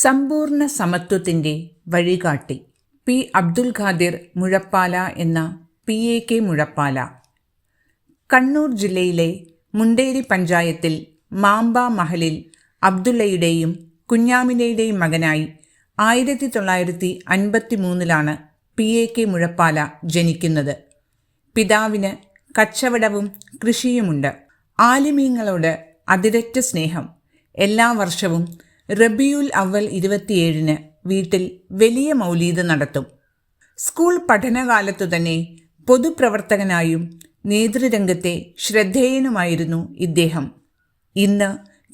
സമ്പൂർണ സമത്വത്തിന്റെ വഴികാട്ടി. പി. അബ്ദുൽ ഖാദിർ മുഴപ്പാല എന്ന P. A. K. Muzhappala. Kannur ജില്ലയിലെ മുണ്ടേരി പഞ്ചായത്തിൽ മാമ്പ മഹലിൽ അബ്ദുള്ളയുടെയും കുഞ്ഞാമിനയുടെയും മകനായി ആയിരത്തി തൊള്ളായിരത്തി അൻപത്തി മൂന്നിലാണ് പി. എ. കെ. മുഴപ്പാല ജനിക്കുന്നത്. പിതാവിന് കച്ചവടവും കൃഷിയുമുണ്ട്. ആലിമീങ്ങളോട് അതിരറ്റ സ്നേഹം. എല്ലാ വർഷവും റബിയുൽ അവൽ ഇരുപത്തിയേഴിന് വീട്ടിൽ വലിയ മൗലീദ് നടത്തും. സ്കൂൾ പഠനകാലത്തു തന്നെ പൊതുപ്രവർത്തകനായും നേതൃരംഗത്തെ ശ്രദ്ധേയനുമായിരുന്നു ഇദ്ദേഹം. ഇന്ന്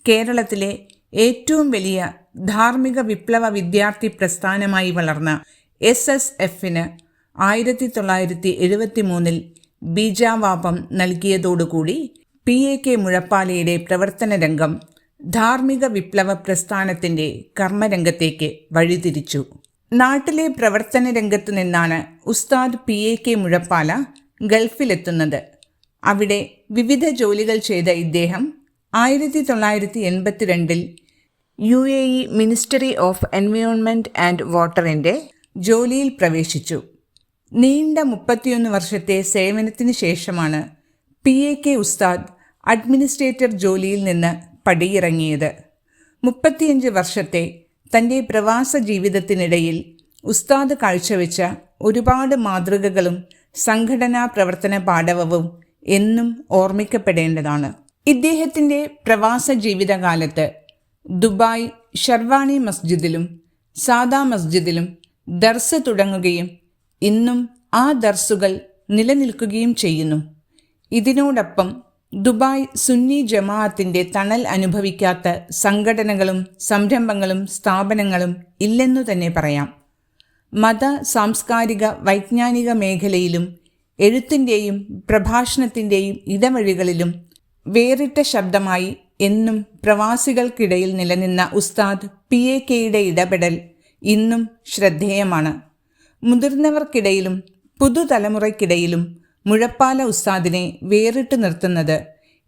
കേരളത്തിലെ ഏറ്റവും വലിയ ധാർമ്മിക വിപ്ലവ വിദ്യാർത്ഥി പ്രസ്ഥാനമായി വളർന്ന എസ് എസ് എഫിന് ആയിരത്തി തൊള്ളായിരത്തി എഴുപത്തി മൂന്നിൽ ബീജാവാപം നൽകിയതോടുകൂടി പി എ കെ മുഴപ്പാലയുടെ പ്രവർത്തന രംഗം ധാർമ്മിക വിപ്ലവ പ്രസ്ഥാനത്തിന്റെ കർമ്മരംഗത്തേക്ക് വഴിതിരിച്ചു. നാട്ടിലെ പ്രവർത്തന രംഗത്ത് നിന്നാണ് Ustad P A K Muzhappala ഗൾഫിലെത്തുന്നത്. അവിടെ വിവിധ ജോലികൾ ചെയ്ത ഇദ്ദേഹം ആയിരത്തി തൊള്ളായിരത്തി എൺപത്തിരണ്ടിൽ U A E ministry of environment and വാട്ടറിന്റെ ജോലിയിൽ പ്രവേശിച്ചു. നീണ്ട മുപ്പത്തിയൊന്ന് വർഷത്തെ സേവനത്തിന് ശേഷമാണ് P A K Ustad administrator ജോലിയിൽ നിന്ന് പടിയിറങ്ങിയത്. മുപ്പത്തിയഞ്ച് വർഷത്തെ തന്റെ പ്രവാസ ജീവിതത്തിനിടയിൽ ഉസ്താദ് കാഴ്ചവെച്ച ഒരുപാട് മാതൃകകളും സംഘടനാ പ്രവർത്തന പാഠവവും എന്നും ഓർമ്മിക്കപ്പെടേണ്ടതാണ്. ഇദ്ദേഹത്തിന്റെ പ്രവാസ ജീവിതകാലത്ത് ദുബായ് ഷർവാണി മസ്ജിദിലും സാദാ മസ്ജിദിലും ദർസ് തുടങ്ങുകയും ഇന്നും ആ ദർസുകൾ നിലനിൽക്കുകയും ചെയ്യുന്നു. ഇതിനോടൊപ്പം ദുബായ് സുന്നി ജമാഅത്തിന്റെ തണൽ അനുഭവിക്കാത്ത സംഘടനകളും സംരംഭങ്ങളും സ്ഥാപനങ്ങളും ഇല്ലെന്നു തന്നെ പറയാം. മത സാംസ്കാരിക വൈജ്ഞാനിക മേഖലയിലും എഴുത്തിന്റെയും പ്രഭാഷണത്തിന്റെയും ഇടവഴികളിലും വേറിട്ട ശബ്ദമായി എന്നും പ്രവാസികൾക്കിടയിൽ നിലനിന്ന ഉസ്താദ് പി എ കെയുടെ ഇടപെടൽ ഇന്നും ശ്രദ്ധേയമാണ്. മുതിർന്നവർക്കിടയിലും പുതുതലമുറയ്ക്കിടയിലും മുഴപ്പാല ഉസ്താദിനെ വേറിട്ട് നിർത്തുന്നത്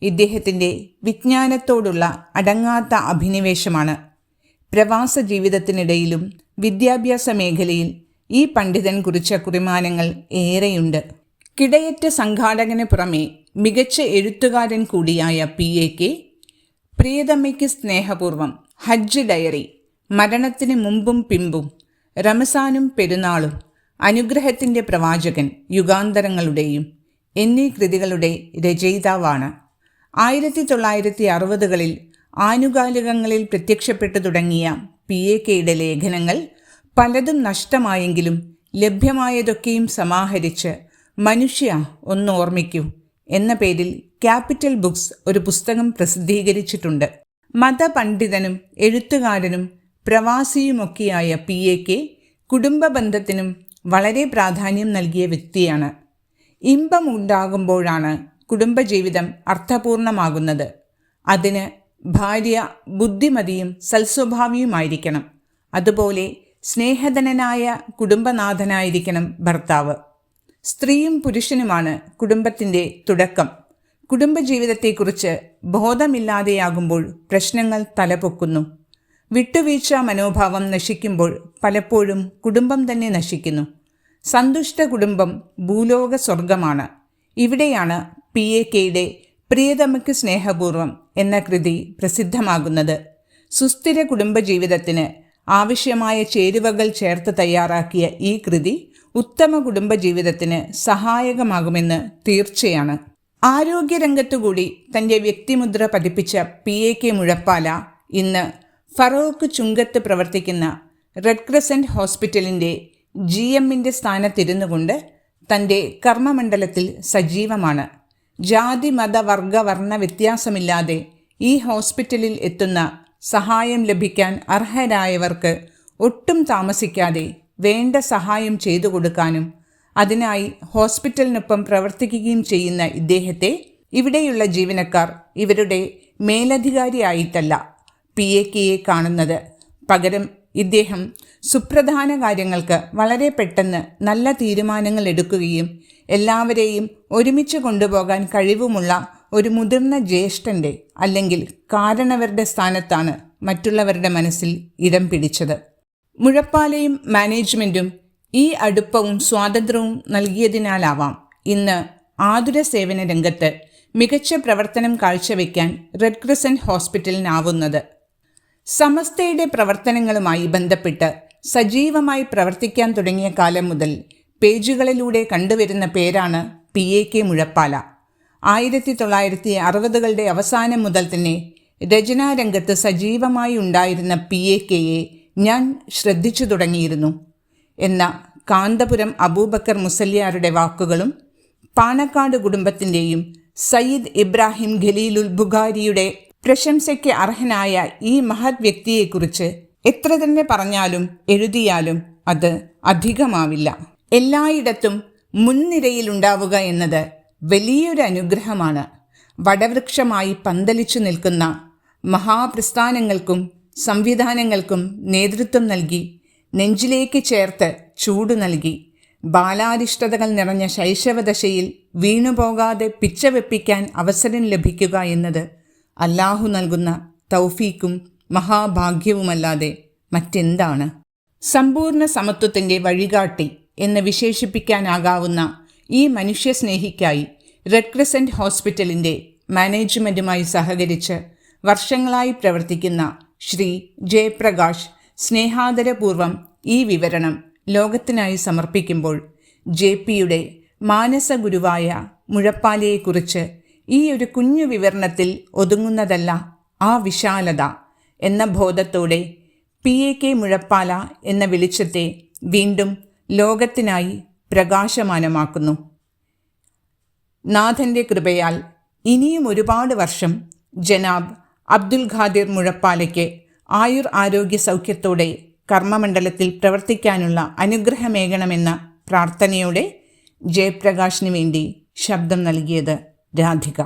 ഇദ്ദേഹത്തിന്റെ വിജ്ഞാനത്തോടുള്ള അടങ്ങാത്ത അഭിനിവേശമാണ്. പ്രവാസ ജീവിതത്തിനിടയിലും വിദ്യാഭ്യാസ മേഖലയിൽ ഈ പണ്ഡിതൻ കുറിച്ച കുറിമാനങ്ങൾ ഏറെയുണ്ട്. കിടയറ്റ സംഘാടകന് പുറമെ മികച്ച എഴുത്തുകാരൻ കൂടിയായ പി എ കെ പ്രിയതമ്മയ്ക്ക് സ്നേഹപൂർവം ഹജ്ജ് ഡയറി മരണത്തിന് മുമ്പും പിമ്പും റമസാനും പെരുന്നാളും അനുഗ്രഹത്തിന്റെ പ്രവാചകൻ യുഗാന്തരങ്ങളുടെയും എന്നീ കൃതികളുടെ രചയിതാവാണ്. ആയിരത്തി തൊള്ളായിരത്തി അറുപതുകളിൽ ആനുകാലികങ്ങളിൽ പ്രത്യക്ഷപ്പെട്ടു തുടങ്ങിയ പി എ കെയുടെ ലേഖനങ്ങൾ പലതും നഷ്ടമായെങ്കിലും ലഭ്യമായതൊക്കെയും സമാഹരിച്ച് മനുഷ്യ ഒന്ന് ഓർമ്മിക്കൂ എന്ന പേരിൽ ക്യാപിറ്റൽ ബുക്സ് ഒരു പുസ്തകം പ്രസിദ്ധീകരിച്ചിട്ടുണ്ട്. മതപണ്ഡിതനും എഴുത്തുകാരനും പ്രവാസിയുമൊക്കെയായ പി എ കെ കുടുംബ ബന്ധത്തിനും വളരെ പ്രാധാന്യം നൽകിയ വ്യക്തിയാണ്. ഇമ്പമുണ്ടാകുമ്പോഴാണ് കുടുംബജീവിതം അർത്ഥപൂർണമാകുന്നത്. അതിന് ഭാര്യ ബുദ്ധിമതിയും സൽസ്വഭാവിയുമായിരിക്കണം. അതുപോലെ സ്നേഹധനനായ കുടുംബനാഥനായിരിക്കണം ഭർത്താവ്. സ്ത്രീയും പുരുഷനുമാണ് കുടുംബത്തിന്റെ തുടക്കം. കുടുംബജീവിതത്തെക്കുറിച്ച് ബോധമില്ലാതെയാകുമ്പോൾ പ്രശ്നങ്ങൾ തലപൊക്കുന്നു. വിട്ടുവീഴ്ച മനോഭാവം നശിക്കുമ്പോൾ പലപ്പോഴും കുടുംബം തന്നെ നശിക്കുന്നു. സന്തുഷ്ട കുടുംബം ഭൂലോക സ്വർഗമാണ് ഇവിടെയാണ് പി എ കെയുടെ പ്രിയതമയ്ക്ക് സ്നേഹപൂർവം എന്ന കൃതി പ്രസിദ്ധമാകുന്നത്. സുസ്ഥിര കുടുംബജീവിതത്തിന് ആവശ്യമായ ചേരുവകൾ ചേർത്ത് തയ്യാറാക്കിയ ഈ കൃതി ഉത്തമ കുടുംബജീവിതത്തിന് സഹായകമാകുമെന്ന് തീർച്ചയാണ്. ആരോഗ്യരംഗത്തുകൂടി തന്റെ വ്യക്തിമുദ്ര പതിപ്പിച്ച പി എ കെ മുഴപ്പാല ഇന്ന് ഫറോക്ക് ചുങ്കത്ത് പ്രവർത്തിക്കുന്ന റെഡ് ക്രസന്റ് ഹോസ്പിറ്റലിന്റെ ജി എമ്മിന്റെ സ്ഥാനത്തിരുന്നുകൊണ്ട് തന്റെ കർമ്മമണ്ഡലത്തിൽ സജീവമാണ്. ജാതി മത വർഗ വർണ വ്യത്യാസമില്ലാതെ ഈ ഹോസ്പിറ്റലിൽ എത്തുന്ന സഹായം ലഭിക്കാൻ അർഹരായവർക്ക് ഒട്ടും താമസിക്കാതെ വേണ്ട സഹായം ചെയ്തു കൊടുക്കാനും അതിനായി ഹോസ്പിറ്റലിനൊപ്പം പ്രവർത്തിക്കുകയും ചെയ്യുന്ന ഇദ്ദേഹത്തെ ഇവിടെയുള്ള ജീവനക്കാർ ഇവരുടെ മേലധികാരിയായിട്ടല്ല പി എ കെയെ കാണുന്നത്. പകരം ഇദ്ദേഹം സുപ്രധാന കാര്യങ്ങൾക്ക് വളരെ പെട്ടെന്ന് നല്ല തീരുമാനങ്ങൾ എടുക്കുകയും എല്ലാവരെയും ഒരുമിച്ച് കൊണ്ടുപോകാൻ കഴിവുമുള്ള ഒരു മുതിർന്ന ജ്യേഷ്ഠന്റെ അല്ലെങ്കിൽ കാരണവരുടെ സ്ഥാനത്താണ് മറ്റുള്ളവരുടെ മനസ്സിൽ ഇടം പിടിച്ചത്. മുഴപ്പാലയും മാനേജ്മെന്റും ഈ അടുപ്പവും സ്വാതന്ത്ര്യവും നൽകിയതിനാലാവാം ഇന്ന് ആതുര സേവന രംഗത്ത് മികച്ച പ്രവർത്തനം കാഴ്ചവെക്കാൻ റെഡ് ക്രിസന്റ് ഹോസ്പിറ്റലിനാവുന്നത്. സമസ്തയുടെ പ്രവർത്തനങ്ങളുമായി ബന്ധപ്പെട്ട് സജീവമായി പ്രവർത്തിക്കാൻ തുടങ്ങിയ കാലം മുതൽ പേജുകളിലൂടെ കണ്ടുവരുന്ന പേരാണ് പി എ കെ മുഴപ്പാല. ആയിരത്തി തൊള്ളായിരത്തി അറുപതുകളുടെ അവസാനം മുതൽ തന്നെ രചനാരംഗത്ത് സജീവമായി ഉണ്ടായിരുന്ന പി എ കെയെ ഞാൻ ശ്രദ്ധിച്ചു തുടങ്ങിയിരുന്നു. എന്ന കാന്തപുരം അബൂബക്കർ മുസല്യാരുടെ വാക്കുകളും പാണക്കാട് കുടുംബത്തിന്റെയും സയ്യിദ് ഇബ്രാഹിം ഖലീലുൽ ബുഖാരിയുടെ പ്രശംസയ്ക്ക് അർഹനായ ഈ മഹത് വ്യക്തിയെക്കുറിച്ച് എത്ര തന്നെ പറഞ്ഞാലും എഴുതിയാലും അത് അധികമാവില്ല. എല്ലായിടത്തും മുൻനിരയിലുണ്ടാവുക എന്നത് വലിയൊരു അനുഗ്രഹമാണ്. വടവൃക്ഷമായി പന്തലിച്ചു നിൽക്കുന്ന മഹാപ്രസ്ഥാനങ്ങൾക്കും സംവിധാനങ്ങൾക്കും നേതൃത്വം നൽകി നെഞ്ചിലേക്ക് ചേർത്ത് ചൂട് നൽകി ബാലാരിഷ്ടതകൾ നിറഞ്ഞ ശൈശവദശയിൽ വീണുപോകാതെ പിച്ചവെപ്പിക്കാൻ അവസരം ലഭിക്കുക എന്നത് അല്ലാഹു നൽകുന്ന തൗഫീക്കും മഹാഭാഗ്യവുമല്ലാതെ മറ്റെന്താണ്? സമ്പൂർണ സമത്വത്തിന്റെ വഴികാട്ടി എന്ന് വിശേഷിപ്പിക്കാനാകാവുന്ന ഈ മനുഷ്യസ്നേഹിക്കായി റെഡ് ക്രസന്റ് ഹോസ്പിറ്റലിന്റെ മാനേജ്മെന്റുമായി സഹകരിച്ച് വർഷങ്ങളായി പ്രവർത്തിക്കുന്ന ശ്രീ ജയപ്രകാശ് സ്നേഹാദരപൂർവം ഈ വിവരണം ലോകത്തിനായി സമർപ്പിക്കുമ്പോൾ ജെ പിയുടെ മാനസഗുരുവായ മുഴപ്പാലയെക്കുറിച്ച് ഈ ഒരു കുഞ്ഞു വിവരണത്തിൽ ഒതുങ്ങുന്നതല്ല ആ വിശാലത എന്ന ബോധത്തോടെ പി എ കെ മുഴപ്പാല എന്ന വെളിച്ചത്തെ വീണ്ടും ലോകത്തിനായി പ്രകാശമാനമാക്കുന്നു. നാഥന്റെ കൃപയാൽ ഇനിയും ഒരുപാട് വർഷം ജനാബ് അബ്ദുൽ ഖാദിർ മുഴപ്പാലയ്ക്ക് ആയുർ ആരോഗ്യ സൗഖ്യത്തോടെ കർമ്മമണ്ഡലത്തിൽ പ്രവർത്തിക്കാനുള്ള അനുഗ്രഹമേകണമെന്ന പ്രാർത്ഥനയോടെ ജയപ്രകാശിന് വേണ്ടി ശബ്ദം നൽകിയത്. രാധിക